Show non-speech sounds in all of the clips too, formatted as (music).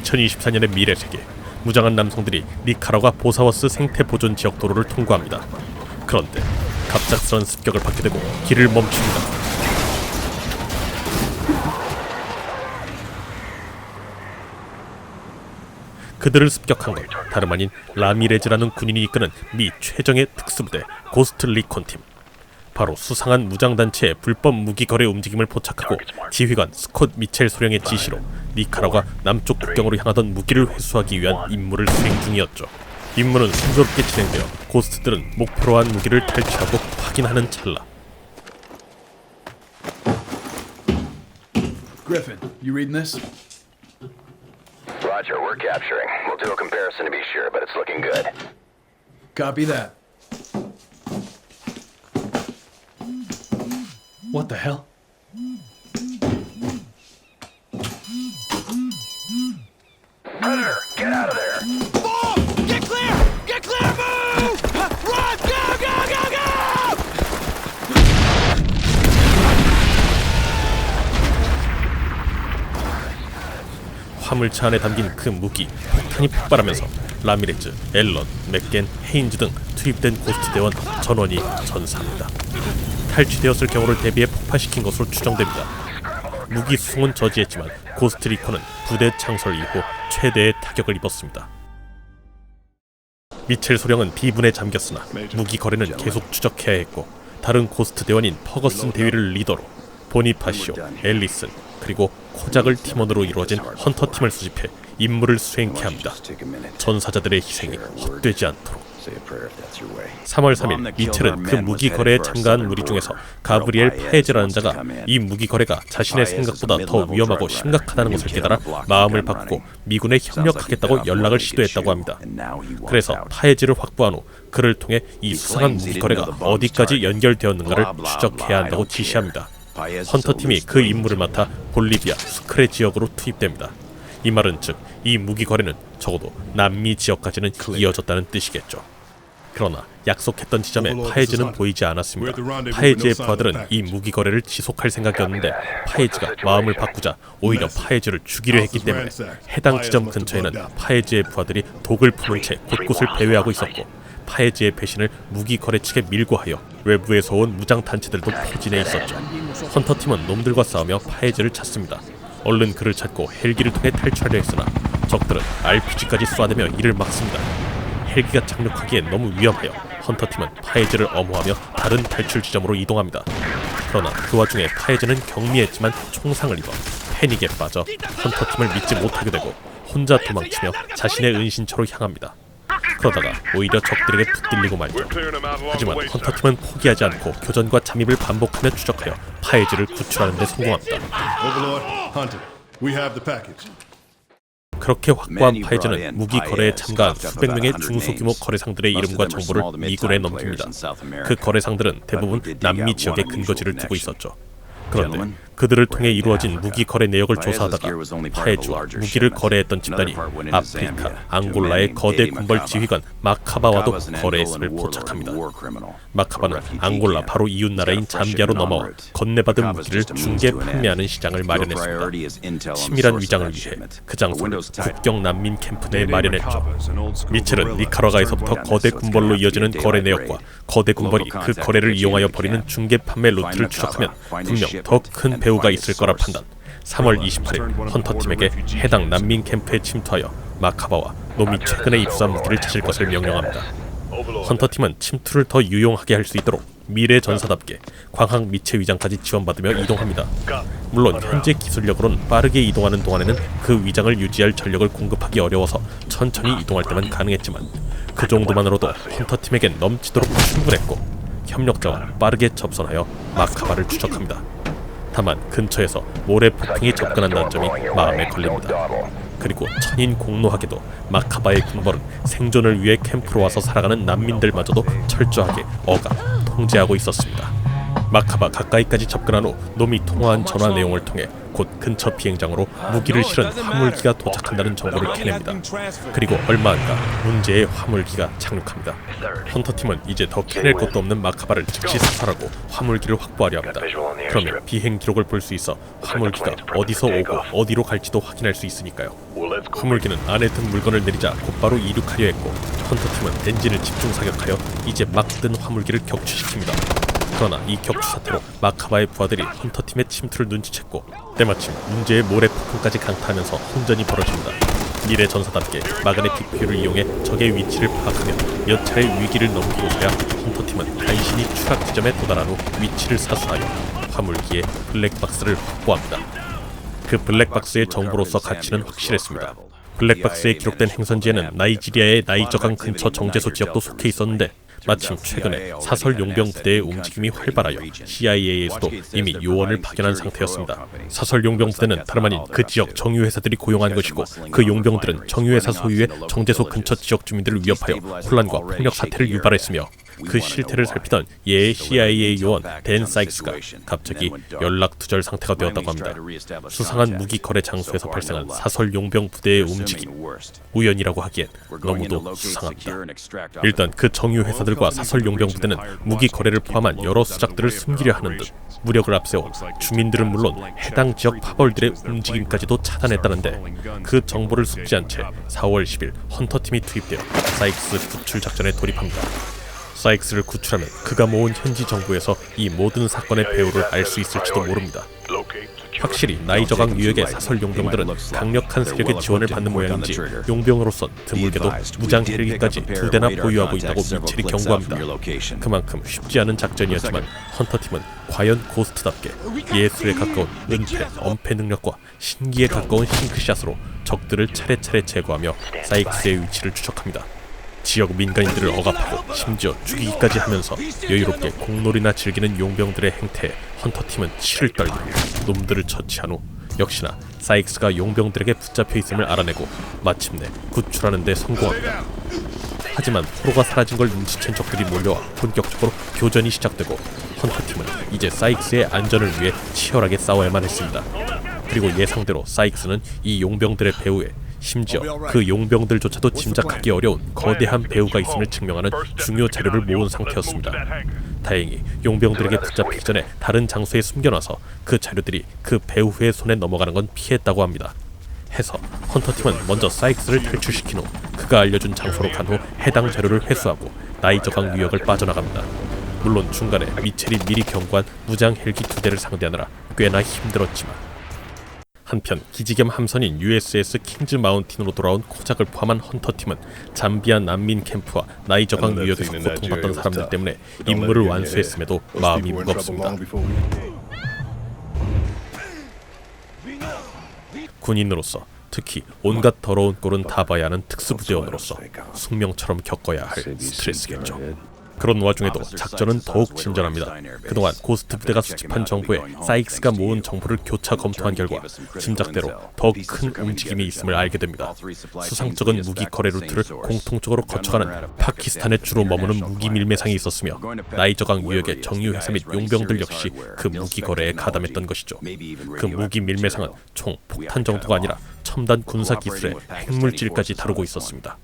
2024년의 미래 세계 무장한 남성들이 니카라과 보사워스 생태 보존 지역 도로를 통과합니다. 그런데 갑작스런 습격을 받게 되고 길을 멈춥니다. 그들을 습격한 건 다름 아닌 라미레즈라는 군인이 이끄는 미 최정예 특수부대 고스트 리콘 팀. 바로 수상한 무장단체의 불법 무기 거래 움직임을 포착하고 지휘관 스콧 미첼 소령의 지시로 니카라과 남쪽 국경으로 향하던 무기를 회수하기 위한 임무를 수행 중이었죠. 임무는 순조롭게 진행되어 고스트들은 목표로 한 무기를 탈취하고 확인하는 찰나 Griffin, you reading this? Roger, we're capturing. We'll do a comparison to be sure, but it's looking good. Copy that. What the hell? Predator, get out of there! Get clear! Get clear! Move! Run! Go! Go! Go! Go! 화물차 안에 담긴 그 무기 폭탄이 폭발하면서 라미레즈, 앨런, 맥겐, 헤인즈 등 투입된 고스트 대원 전원이 전사합니다. 탈취되었을 경우를 대비해 폭파시킨 것으로 추정됩니다. 무기 수송은 저지했지만 고스트 리커는 부대 창설 이후 최대의 타격을 입었습니다. 미첼 소령은 비분에 잠겼으나 무기 거래는 계속 추적해야 했고 다른 고스트 대원인 퍼거슨 대위를 리더로 보니파시오, 앨리슨 그리고 코작을 팀원으로 이루어진 헌터 팀을 수집해 임무를 수행케 합니다. 전사자들의 희생이 헛되지 않도록. 3월 3일 미첼은 그 무기 거래에 참가한 무리 중에서 가브리엘 파에즈라는 자가 이 무기 거래가 자신의 생각보다 더 위험하고 심각하다는 것을 깨달아 마음을 바꾸고 미군에 협력하겠다고 연락을 시도했다고 합니다. 그래서 파에즈를 확보한 후 그를 통해 이 수상한 무기 거래가 어디까지 연결되었는가를 추적해야 한다고 지시합니다. 헌터팀이 그 임무를 맡아 볼리비아 수크레 지역으로 투입됩니다. 이 말은 즉 이 무기 거래는 적어도 남미 지역까지는 이어졌다는 뜻이겠죠. 그러나 약속했던 지점에 파헤즈는 보이지 않았습니다. 파헤즈의 부하들은 이 무기 거래를 지속할 생각이었는데 파헤즈가 마음을 바꾸자 오히려 파헤즈를 죽이려 했기 때문에 해당 지점 근처에는 파헤즈의 부하들이 독을 품은 채 곳곳을 배회하고 있었고 파헤즈의 배신을 무기 거래 측에 밀고 하여 외부에서 온 무장 단체들도 포진해 있었죠. 헌터팀은 놈들과 싸우며 파헤즈를 찾습니다. 얼른 그를 찾고 헬기를 통해 탈출하려 했으나 적들은 RPG까지 쏴대며 이를 막습니다. 헬기가 착륙하기엔 너무 위험하여 헌터팀은 파헤즈를 엄호하며 다른 탈출 지점으로 이동합니다. 그러나 그 와중에 파헤즈는 경미했지만 총상을 입어 패닉에 빠져 헌터팀을 믿지 못하게 되고 혼자 도망치며 자신의 은신처로 향합니다. 그러다가 오히려 적들에게 붙들리고 말죠. 하지만 헌터팀은 포기하지 않고 교전과 잠입을 반복하며 추적하여 파헤즈를 구출하는 데 성공합니다. 그렇게 확보한 파이즈는 무기 거래에 참가한 수백 명의 중소규모 거래상들의 이름과 정보를 미군에 넘깁니다. 그 거래상들은 대부분 남미 지역에 근거지를 두고 있었죠. 그런데 그들을 통해 이루어진 무기 거래 내역을 조사하다가 파헤주와 무기를 거래했던 집단이 아프리카, 앙골라의 거대 군벌 지휘관 마카바와도 거래의 습을 포착합니다. 마카바는 앙골라 바로 이웃 나라인 잠비아로 넘어와 건네받은 무기를 중개 판매하는 시장을 마련했습니다. 치밀한 위장을 위해 그 장소를 국경 난민 캠프 내에 마련했죠. 미첼은 니카라과에서부터 거대 군벌로 이어지는 거래 내역과 거대 군벌이 그 거래를 이용하여 벌이는 중개 판매 루트를 추적하면 분명 더큰 배후가 있을 거라 판단. 3월 28일 헌터 팀에게 해당 난민 캠프에 침투하여 마카바와 놈이 최근에 입수한 무기를 찾을 것을 명령합니다. 헌터 팀은 침투를 더 유용하게 할 수 있도록 미래 전사답게 광학 미체 위장까지 지원받으며 이동합니다. 물론 현재 기술력으로는 빠르게 이동하는 동안에는 그 위장을 유지할 전력을 공급하기 어려워서 천천히 이동할 때만 가능했지만 그 정도만으로도 헌터 팀에겐 넘치도록 충분했고 협력자와 빠르게 접선하여 마카바를 추적합니다. 다만 근처에서 모래 폭풍이 접근한다는 점이 마음에 걸립니다. 그리고 천인 공노하게도 마카바의 군벌은 생존을 위해 캠프로 와서 살아가는 난민들마저도 철저하게 억압, 통제하고 있었습니다. 마카바 가까이까지 접근한 후 놈이 통화한 전화 내용을 통해 곧 근처 비행장으로 무기를 실은 화물기가 도착한다는 정보를 캐냅니다. 그리고 얼마 안 가 문제의 화물기가 착륙합니다. 헌터팀은 이제 더 캐낼 것도 없는 마카바를 즉시 사살하고 화물기를 확보하려 합니다. 그러면 비행 기록을 볼 수 있어 화물기가 어디서 오고 어디로 갈지도 확인할 수 있으니까요. 화물기는 안에 든 물건을 내리자 곧바로 이륙하려 했고 헌터팀은 엔진을 집중 사격하여 이제 막 뜬 화물기를 격추시킵니다. 그러나 이 격추 사태로 마카바의 부하들이 헌터팀의 침투를 눈치챘고 때마침 문제의 모래 폭풍까지 강타하면서 혼전이 벌어집니다. 미래 전사답게 마그네틱 퓨를 이용해 적의 위치를 파악하며 몇 차례 위기를 넘기고서야 헌터팀은 간신히 추락 지점에 도달한 후 위치를 사수하여 화물기의 블랙박스를 확보합니다. 그 블랙박스의 정보로서 가치는 확실했습니다. 블랙박스에 기록된 행선지에는 나이지리아의 나이저강 근처 정제소 지역도 속해 있었는데 마침 최근에 사설 용병 부대의 움직임이 활발하여 CIA에서도 이미 요원을 파견한 상태였습니다. 사설 용병 부대는 다름 아닌 그 지역 정유회사들이 고용한 것이고 그 용병들은 정유회사 소유의 정제소 근처 지역 주민들을 위협하여 혼란과 폭력 사태를 유발했으며 그 실태를 살피던 예의 CIA 요원 댄 사이크스가 갑자기 연락 두절 상태가 되었다고 합니다. 수상한 무기 거래 장소에서 발생한 사설 용병 부대의 움직임 우연이라고 하기엔 너무도 수상합니다. 일단 그 정유 회사들 과 사설 용병 부대는 무기 거래를 포함한 여러 수작들을 숨기려 하는 듯 무력을 앞세워 주민들은 물론 해당 지역 파벌들의 움직임까지도 차단했다는데 그 정보를 않채 4월 10일 헌터팀이 투입되어 사이크스 구출 작전에 돌입합니다. 사이크스를 구출하면 그가 모은 현지 정부에서 이 모든 사건의 배후를 알 수 있을지도 모릅니다. 확실히 나이저강 유역의 사설 용병들은 강력한 세력의 지원을 받는 모양인지 용병으로선 드물게도 무장 헬기까지 두 대나 보유하고 있다고 미첼이 경고합니다. 그만큼 쉽지 않은 작전이었지만 헌터팀은 과연 고스트답게 예술에 가까운 은폐, 엄폐 능력과 신기에 가까운 싱크샷으로 적들을 차례차례 제거하며 사이크스의 위치를 추적합니다. 지역 민간인들을 억압하고 심지어 죽이기까지 하면서 여유롭게 공놀이나 즐기는 용병들의 행태에 헌터팀은 치를 떨고 놈들을 처치한 후 역시나 사이크스가 용병들에게 붙잡혀 있음을 알아내고 마침내 구출하는 데 성공합니다. 하지만 포로가 사라진 걸 눈치챈 적들이 몰려와 본격적으로 교전이 시작되고 헌터팀은 이제 사이크스의 안전을 위해 치열하게 싸워야만 했습니다. 그리고 예상대로 사이크스는 이 용병들의 배후에 심지어 그 용병들조차도 짐작하기 어려운 거대한 배후가 있음을 증명하는 중요 자료를 모은 상태였습니다. 다행히 용병들에게 붙잡히기 전에 다른 장소에 숨겨놔서 그 자료들이 그 배후의 손에 넘어가는 건 피했다고 합니다. 해서 헌터팀은 먼저 사이크스를 탈출시킨 후 그가 알려준 장소로 간 후 해당 자료를 회수하고 나이저강 유역을 빠져나갑니다. 물론 중간에 미첼이 미리 경고한 무장 헬기 두 대를 상대하느라 꽤나 힘들었지만 한편 기지겸 함선인 USS 킹즈 마운틴으로 돌아온 코작을 포함한 헌터팀은 잠비아 난민 캠프와 나이저강 유역에서 고통받던 사람들 때문에 임무를 완수했음에도 마음이 무겁습니다. 군인으로서 특히 온갖 더러운 꼴은 다 봐야 하는 특수부대원으로서 숙명처럼 겪어야 할 스트레스겠죠. 그런 와중에도 작전은 더욱 진전합니다. 그동안 고스트 부대가 수집한 정보에 사이크스가 모은 정보를 교차 검토한 결과 짐작대로 더 큰 움직임이 있음을 알게 됩니다. 수상적인 무기 거래 루트를 공통적으로 거쳐가는 파키스탄에 주로 머무는 무기 밀매상이 있었으며 나이저강 유역의 정유 회사 및 용병들 역시 그 무기 거래에 가담했던 것이죠. 그 무기 밀매상은 총 폭탄 정도가 아니라 첨단 군사 기술의 핵물질까지 다루고 있었습니다.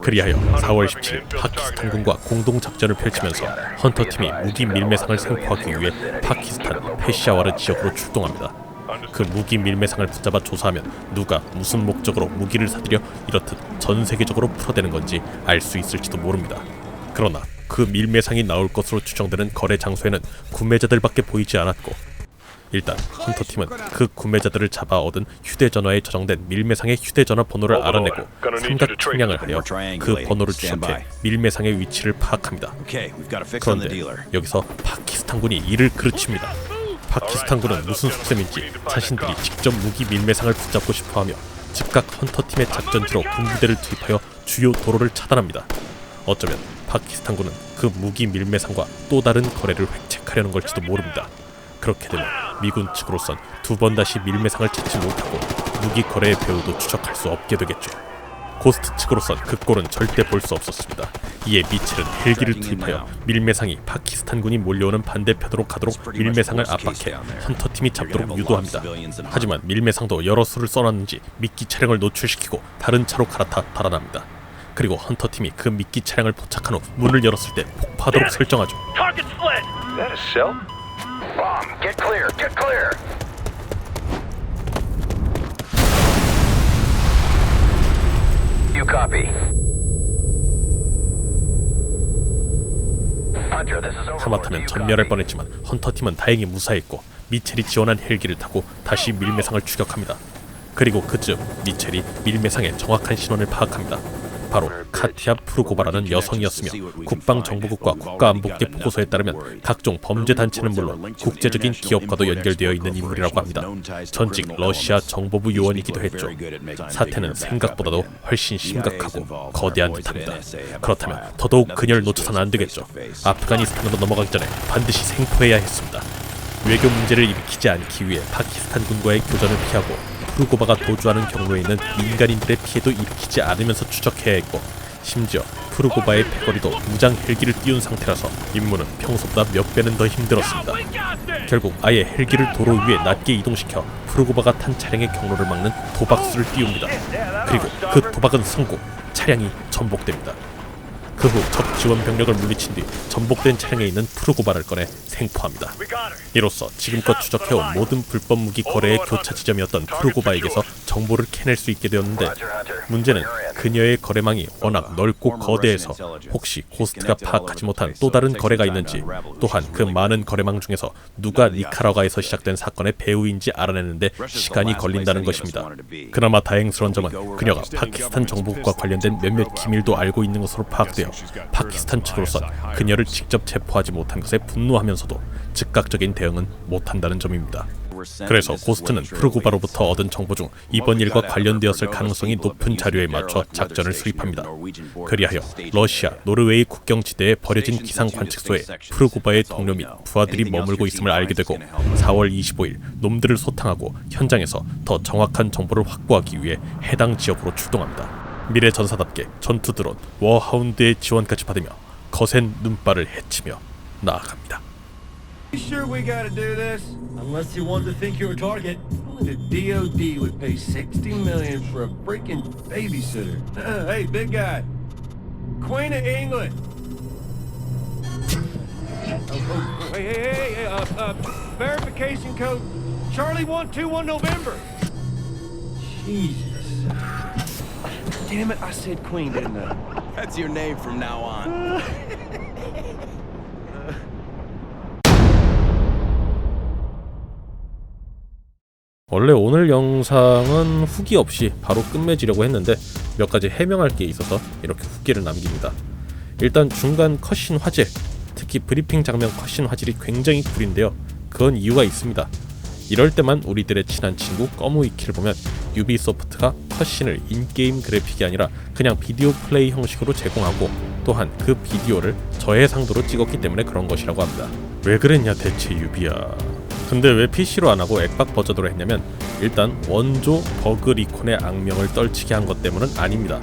그리하여 4월 17일 파키스탄군과 공동 작전을 펼치면서 헌터팀이 무기 밀매상을 생포하기 위해 파키스탄 페시아와르 지역으로 출동합니다. 그 무기 밀매상을 붙잡아 조사하면 누가 무슨 목적으로 무기를 사들여 이렇듯 전 세계적으로 풀어대는 건지 알 수 있을지도 모릅니다. 그러나 그 밀매상이 나올 것으로 추정되는 거래 장소에는 구매자들밖에 보이지 않았고 일단 헌터팀은 그 구매자들을 잡아 얻은 휴대전화에 저장된 밀매상의 휴대전화 번호를 알아내고 삼각 측량을 하여 그 번호를 추적해 밀매상의 위치를 파악합니다. 그런데 여기서 파키스탄군이 이를 그르칩니다. 파키스탄군은 무슨 속셈인지 자신들이 직접 무기 밀매상을 붙잡고 싶어하며 즉각 헌터팀의 작전지로 군부대를 투입하여 주요 도로를 차단합니다. 어쩌면 파키스탄군은 그 무기 밀매상과 또 다른 거래를 획책하려는 걸지도 모릅니다. 그렇게 되면 미군 측으로선 두 번 다시 밀매상을 찾지 못하고 무기 거래의 배후도 추적할 수 없게 되겠죠. 고스트 측으로선 그 꼴은 절대 볼 수 없었습니다. 이에 미첼은 헬기를 투입하여 밀매상이 파키스탄군이 몰려오는 반대편으로 가도록 밀매상을 압박해 헌터팀이 잡도록 유도합니다. 하지만 밀매상도 여러 수를 써놨는지 미끼 차량을 노출시키고 다른 차로 갈아타 달아납니다. 그리고 헌터팀이 그 미끼 차량을 포착한 후 문을 열었을 때 폭파하도록 설정하죠. Bomb, get clear, get clear. You copy. You 전멸할? 뻔했지만 헌터팀은 다행히 무사했고 미첼이 지원한 헬기를 타고 다시 밀매상을 추격합니다. 그리고 그쯤 미첼이 밀매상의 정확한 신원을 파악합니다. 바로 카티아 프루고바라는 여성이었으며 국방정보국과 국가안보국의 보고서에 따르면 각종 범죄 단체는 물론 국제적인 기업과도 연결되어 있는 인물이라고 합니다. 전직 러시아 정보부 요원이기도 했죠. 사태는 생각보다도 훨씬 심각하고 거대한 듯합니다. 그렇다면 더더욱 그녀를 놓쳐서는 안 되겠죠. 아프가니스탄으로 넘어가기 전에 반드시 생포해야 했습니다. 외교 문제를 일으키지 않기 위해 파키스탄 군과의 교전을 피하고 프루고바가 도주하는 경로에 있는 민간인들의 피해도 일으키지 않으면서 추적해야 했고 심지어 프루고바의 패거리도 무장 헬기를 띄운 상태라서 임무는 평소보다 몇 배는 더 힘들었습니다. 결국 아예 헬기를 도로 위에 낮게 이동시켜 프루고바가 탄 차량의 경로를 막는 도박수를 띄웁니다. 그리고 그 도박은 성공, 차량이 전복됩니다. 그 후 적 지원 병력을 물리친 뒤 전복된 차량에 있는 프루고바를 꺼내 생포합니다. 이로써 지금껏 추적해온 모든 불법 무기 거래의 교차 지점이었던 프루고바에게서 정보를 캐낼 수 있게 되었는데 문제는 그녀의 거래망이 워낙 넓고 거대해서 혹시 고스트가 파악하지 못한 또 다른 거래가 있는지 또한 그 많은 거래망 중에서 누가 니카라과에서 시작된 사건의 배후인지 알아내는데 시간이 걸린다는 것입니다. 그나마 다행스러운 점은 그녀가 파키스탄 정보국과 관련된 몇몇 기밀도 알고 있는 것으로 파악되어 파키스탄 측으로선 그녀를 직접 체포하지 못한 것에 분노하면서도 즉각적인 대응은 못한다는 점입니다. 그래서 고스트는 프루고바로부터 얻은 정보 중 이번 일과 관련되었을 가능성이 높은 자료에 맞춰 작전을 수립합니다. 그리하여 러시아, 노르웨이 국경지대에 버려진 기상 관측소에 프루고바의 동료 및 부하들이 머물고 있음을 알게 되고 4월 25일 놈들을 소탕하고 현장에서 더 정확한 정보를 확보하기 위해 해당 지역으로 출동합니다. 미래 전사답게 전투 드론 워하운드의 지원까지 받으며 거센 눈발을 헤치며 나아갑니다. sure we gotta do this? Unless you wanted to think you're a target. The DOD would pay 60 million for a freaking babysitter. hey, big guy. Queen of England. Oh, oh, hey, hey, hey, hey, uh, uh, verification code Charlie 121 November. Jesus. Damn it, I said Queen, didn't I? (laughs) That's your name from now on. (laughs) 원래 오늘 영상은 후기 없이 바로 끝맺으려고 했는데 몇 가지 해명할 게 있어서 이렇게 후기를 남깁니다. 일단 중간 컷신 화질, 특히 브리핑 장면 컷신 화질이 굉장히 구린데요. 그건 이유가 있습니다. 이럴 때만 우리들의 친한 친구 꺼무이키를 보면 유비소프트가 컷신을 인게임 그래픽이 아니라 그냥 비디오 플레이 형식으로 제공하고 또한 그 비디오를 저해상도로 찍었기 때문에 그런 것이라고 합니다. 왜 그랬냐 대체 유비야. 근데 왜 PC로 안 하고 액박 버전으로 했냐면 일단 원조 버그 리콘의 악명을 떨치게 한 것 때문은 아닙니다.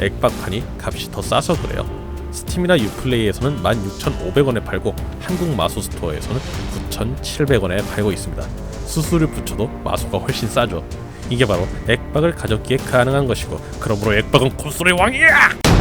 액박판이 값이 더 싸서 그래요. 스팀이나 유플레이에서는 16,500원에 팔고 한국 마소 스토어에서는 9,700원에 팔고 있습니다. 수수료 붙여도 마소가 훨씬 싸죠. 이게 바로 액박을 가졌기에 가능한 것이고 그러므로 액박은 콘솔의 왕이야!